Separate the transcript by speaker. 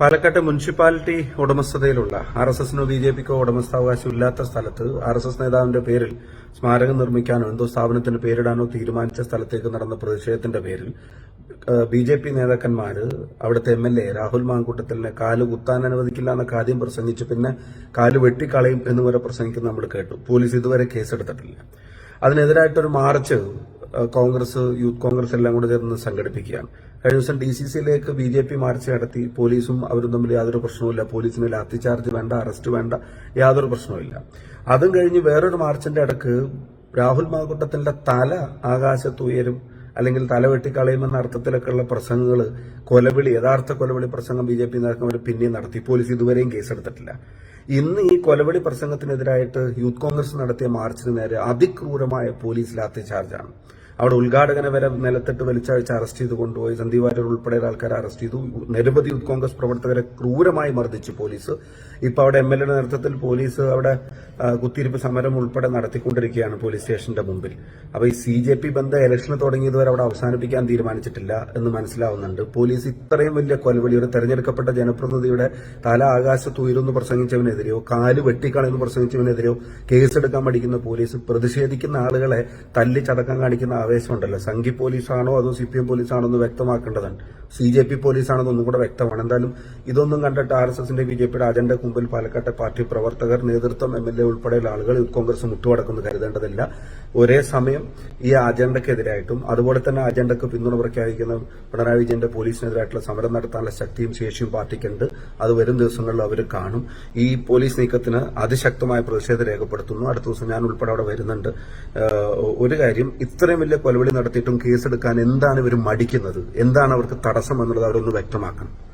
Speaker 1: പാലക്കാട്ടെ മുനിസിപ്പാലിറ്റി ഉടമസ്ഥതയിലുള്ള R S എസിനോ ബി ജെ പിക്കോ ഉടമസ്ഥാവകാശം ഇല്ലാത്ത സ്ഥലത്ത് ആർ എസ് എസ് നേതാവിന്റെ പേരിൽ സ്മാരകം നിർമ്മിക്കാനോ എന്തോ സ്ഥാപനത്തിന് പേരിടാനോ തീരുമാനിച്ച സ്ഥലത്തേക്ക് നടന്ന പ്രതിഷേധത്തിന്റെ പേരിൽ ബി ജെ പി നേതാക്കന്മാര് അവിടുത്തെ എം എൽ എ രാഹുൽ മാങ്കൂട്ടത്തിലിനെ കാൽ കുത്താൻ അനുവദിക്കില്ല എന്നൊക്കെ ആദ്യം പ്രസംഗിച്ചു പിന്നെ കാൽ വെട്ടിക്കളയും എന്ന് വരെ പ്രസംഗിക്കുന്ന നമ്മൾ കേട്ടു. പോലീസ് ഇതുവരെ കേസെടുത്തിട്ടില്ല. അതിനെതിരായിട്ടൊരു മാർച്ച് കോൺഗ്രസ് യൂത്ത് കോൺഗ്രസ് എല്ലാം കൂടെ ചേർന്ന് സംഘടിപ്പിക്കുകയാണ്. കഴിഞ്ഞ ദിവസം ഡി സി സിയിലേക്ക് ബി ജെ പി മാർച്ച് നടത്തി. പോലീസും അവരും തമ്മിൽ യാതൊരു പ്രശ്നവുമില്ല. പോലീസിന് ലാത്തി ചാർജ് വേണ്ട അറസ്റ്റ് വേണ്ട യാതൊരു പ്രശ്നവുമില്ല. അതും കഴിഞ്ഞ് വേറൊരു മാർച്ചിന്റെ ഇടയ്ക്ക് രാഹുൽ മാകുട്ടത്തിന്റെ തല ആകാശത്ത് ഉയരും അല്ലെങ്കിൽ തല വെട്ടിക്കളയുമെന്ന അർത്ഥത്തിലൊക്കെയുള്ള പ്രസംഗങ്ങൾ കൊലവിളി യഥാർത്ഥ കൊലവിളി പ്രസംഗം ബി ജെ പി നേതാക്കന്മാർ പിന്നെയും നടത്തി. പോലീസ് ഇതുവരെയും കേസെടുത്തിട്ടില്ല. ഇന്ന് ഈ കൊലവിളി പ്രസംഗത്തിനെതിരായിട്ട് യൂത്ത് കോൺഗ്രസ് നടത്തിയ മാർച്ചിന് നേരെ അതിക്രൂരമായ പോലീസ് ലാത്തി ചാർജാണ് അവിടെ ഉദ്ഘാടകനെ വരെ നിലത്തിട്ട് വലിച്ചഴിച്ച് അറസ്റ്റ് ചെയ്ത് കൊണ്ടുപോയി. സന്ദീപ് വാര്യർ ഉൾപ്പെടെയുള്ള ആൾക്കാരെ അറസ്റ്റ് ചെയ്തു. നിരവധി യൂത്ത് കോൺഗ്രസ് പ്രവർത്തകരെ ക്രൂരമായി മർദ്ദിച്ചു പോലീസ്. ഇപ്പൊ അവിടെ എം എൽ എയുടെ നേതൃത്വത്തിൽ പോലീസ് അവിടെ കുത്തിയിരിപ്പ് സമരം ഉൾപ്പെടെ നടത്തിക്കൊണ്ടിരിക്കുകയാണ് പോലീസ് സ്റ്റേഷന്റെ മുമ്പിൽ. അപ്പൊ ഈ സി ജെ പി ബന്ധം ഇലക്ഷന് തുടങ്ങിയതുവരെ അവിടെ അവസാനിപ്പിക്കാൻ തീരുമാനിച്ചിട്ടില്ല എന്ന് മനസ്സിലാവുന്നുണ്ട്. പോലീസ് ഇത്രയും വലിയ കൊലവിളി ഒരു തെരഞ്ഞെടുക്കപ്പെട്ട ജനപ്രതിനിധിയുടെ തല ആകാശത്ത് ഉയരുന്നു പ്രസംഗിച്ചവനെതിരെയോ കാൽ വെട്ടിക്കളയെന്ന് പ്രസംഗിച്ചവനെതിരെയോ കേസെടുക്കാൻ പഠിക്കുന്ന പോലീസ് പ്രതിഷേധിക്കുന്ന ആളുകളെ തല്ലി കാണിക്കുന്ന കാണിക്കുന്ന ആവേശമുണ്ടല്ലോ. സംഘി പോലീസാണോ അതോ സി പി എം പോലീസാണോ എന്ന് വ്യക്തമാക്കേണ്ടതാണ്. സി ജെ പി പോലീസാണെന്ന് ഒന്നും കൂടെ വ്യക്തമാണ്. എന്തായാലും ഇതൊന്നും കണ്ടിട്ട് ആർ എസ് എസിന്റെ ബി ജെ പിയുടെ അജണ്ടയ്ക്ക് മുമ്പിൽ പാലക്കാട്ടെ പാർട്ടി പ്രവർത്തകർ നേതൃത്വം എം എൽ എ ഉൾപ്പെടെയുള്ള ആളുകൾ കോൺഗ്രസ് മുട്ടുമടക്കുന്നു കരുതേണ്ടതില്ല. ഒരേ സമയം ഈ അജണ്ടയ്ക്കെതിരായിട്ടും അതുപോലെ തന്നെ അജണ്ടക്ക് പിന്തുണ പ്രഖ്യാപിക്കുന്ന പിണറായി വിജയന്റെ പോലീസിനെതിരായിട്ടുള്ള സമരം നടത്താനുള്ള ശക്തിയും ശേഷിയും പാർട്ടിക്കുണ്ട്. അത് വരും ദിവസങ്ങളിൽ അവർ കാണും. ഈ പോലീസ് നീക്കത്തിന് അതിശക്തമായ പ്രതിഷേധം രേഖപ്പെടുത്തുന്നു. അടുത്ത ദിവസം ഞാൻ ഉൾപ്പെടെ അവിടെ വരുന്നുണ്ട്. ഒരു കാര്യം ഇത്രയും വലിയ കൊലവിളി നടത്തിയിട്ടും കേസെടുക്കാൻ എന്താണ് ഇവർ മടിക്കുന്നത്? എന്താണ് അവർക്ക് തടസ്സം എന്നുള്ളത് അവരൊന്ന് വ്യക്തമാക്കണം.